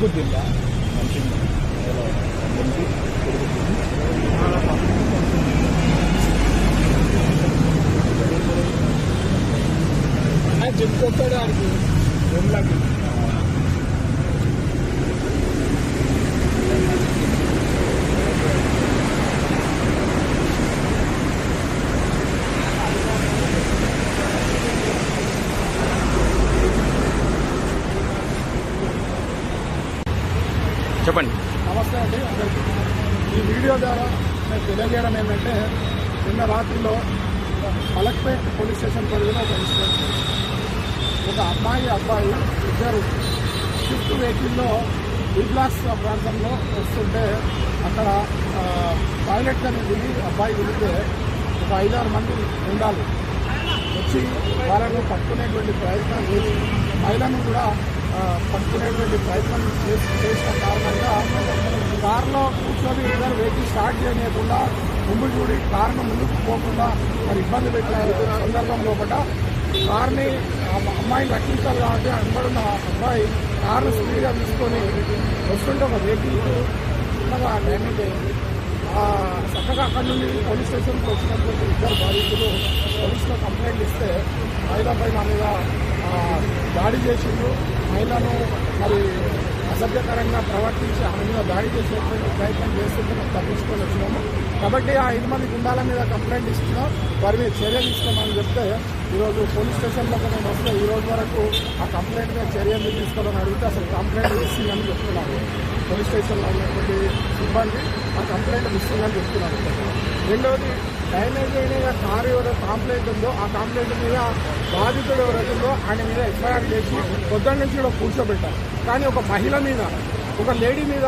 గుద్దిందా? జిల్లా సంబంధించి ఆయన చెప్పుకొస్తాడు ఆడికి రూమ్లోకి చెప్పండి. నమస్తే అండి. ఈ వీడియో ద్వారా నేను తెలియజేయడం ఏంటంటే నిన్న రాత్రిలో మలక్పేట్ పోలీస్ స్టేషన్ పరిధిలో ఒక ఇన్సిడెంట్ ఒక అమ్మాయి అబ్బాయి ఇద్దరు షిఫ్ట్ వెహికల్లో బిగ్లాస్ ప్రాంతంలో వస్తుంటే అక్కడ టాయిలెట్ అనేది దిగి అబ్బాయి దిగితే ఒక ఐదారు మంది ఉండాలి. వచ్చి వాళ్ళను పట్టుకునేటువంటి ప్రయత్నం చేసి మహిళను కూడా పట్టుకునేటువంటి ప్రయత్నం చేసి చేసిన కారణంగా కారులో కూర్చొని ఇద్దరు వెహికల్ స్టార్ట్ చేయకుండా ముందు చూడి కారును ముందుకు పోకుండా మరి ఇబ్బంది పెట్టిన సందర్భం లోపల కార్ని అమ్మాయిని రక్షించాలి కాబట్టి వెంబడున్న అబ్బాయి కారు స్పీడ్గా తీసుకొని వస్తుంటే ఒక వెహికల్ చిన్నగా డ్యామేజ్ అయింది చక్కగా అక్కడి నుండి పోలీస్ స్టేషన్కి వచ్చినటువంటి ఇద్దరు బాధితులు పోలీసులో కంప్లైంట్ ఇస్తే మహిళపై మా మీద దాడి చేసిండు మహిళను మరి అసభ్యకరంగా ప్రవర్తించి ఆమె మీద దాడి చేసేటువంటి ప్రయత్నం చేస్తుంటే మేము తప్పించుకొని వచ్చినాము. కాబట్టి ఆ ఐదు మంది గుండాల మీద కంప్లైంట్ ఇస్తున్నాం. వారి మీద చర్య తీసుకోమని చెప్తే ఈరోజు పోలీస్ స్టేషన్లోకి మేము వస్తే ఈ రోజు వరకు ఆ కంప్లైంట్ మీద చర్య తీసుకోవాలని అడిగితే అసలు కంప్లైంట్ ఇస్తుందని అని పోలీస్ స్టేషన్లో ఉన్నటువంటి సిబ్బంది ఆ కంప్లైంట్ ఇస్తుందని చెప్తున్నారు. రెండవది డ్యామేజ్ అయిన కారు ఎవరో కాంప్లైంట్ ఉందో ఆ కంప్లైంట్ మీద బాధితుడు ఎవరైతే ఉందో ఆయన మీద ఎఫ్ఐఆర్ చేసి పొద్దున్న నుంచి కూడా కూర్చోబెట్టారు. కానీ ఒక మహిళ మీద ఒక లేడీ మీద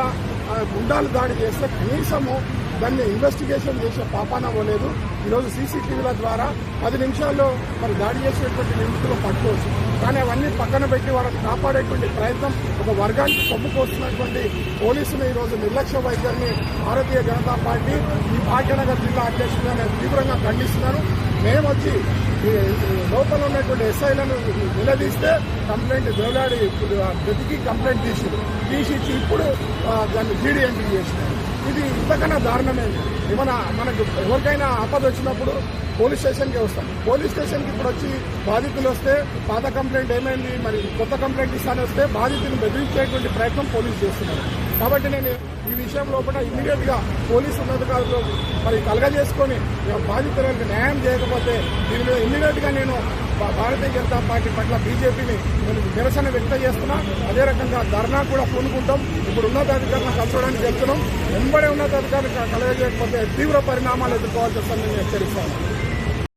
గుండాలు దాడి చేస్తే కనీసము దాన్ని ఇన్వెస్టిగేషన్ చేసే పాపాన పోలేదు ఈరోజు సీసీటీవీల ద్వారా పది నిమిషాల్లో మరి దాడి చేసేటువంటి నిందితులు పట్టుకోవచ్చు. కానీ అవన్నీ పక్కన పెట్టి వాళ్ళని కాపాడేటువంటి ప్రయత్నం ఒక వర్గానికి కొమ్ముకొస్తున్నటువంటి పోలీసులు ఈరోజు నిర్లక్ష్య వైఖరిని భారతీయ జనతా పార్టీ ఈ భాగ్యనగర్ జిల్లా అధ్యక్షుడిగా నేను తీవ్రంగా ఖండిస్తున్నాను మేము వచ్చి లోపల ఉన్నటువంటి ఎస్ఐలను నిలదీస్తే కంప్లైంట్ దేవులాడి ప్రతికి కంప్లైంట్ తీసి తీసిచ్చి ఇప్పుడు దాన్ని జీడీ ఎంట్రీ చేసినారు. ఇది ఇంతకన్నా దారుణమే. ఏమన్నా మనకు ఎవరికైనా ఆపద వచ్చినప్పుడు పోలీస్ స్టేషన్కి వస్తాం. పోలీస్ స్టేషన్కి ఇప్పుడు వచ్చి బాధితులు వస్తే పాత కంప్లైంట్ ఏమైంది మరి కొత్త కంప్లైంట్ ఇస్తాను వస్తే బాధితుని బెదిరించేటువంటి ప్రయత్నం పోలీసు చేస్తున్నారు. కాబట్టి నేను ఈ విషయం లోపల ఇమీడియట్గా పోలీసు ఉన్నతాధికారులు మరి కలగజేసుకొని బాధితులకు న్యాయం చేయకపోతే దీని మీద ఇమీడియట్గా నేను భారతీయ జనతా పార్టీ పట్ల బీజేపీని నేను నిరసన వ్యక్తం చేస్తున్నా. అదే రకంగా ధర్నా కూడా పూనుకుంటాం. ఇప్పుడు ఉన్నతాధికారులను కలవడానికి వెళ్తున్నాం. వెంబడే ఉన్నతాధికారులు కలగజేయకపోతే తీవ్ర పరిణామాలు ఎదుర్కోవాల్సి వస్తుందని నేను హెచ్చరిస్తాను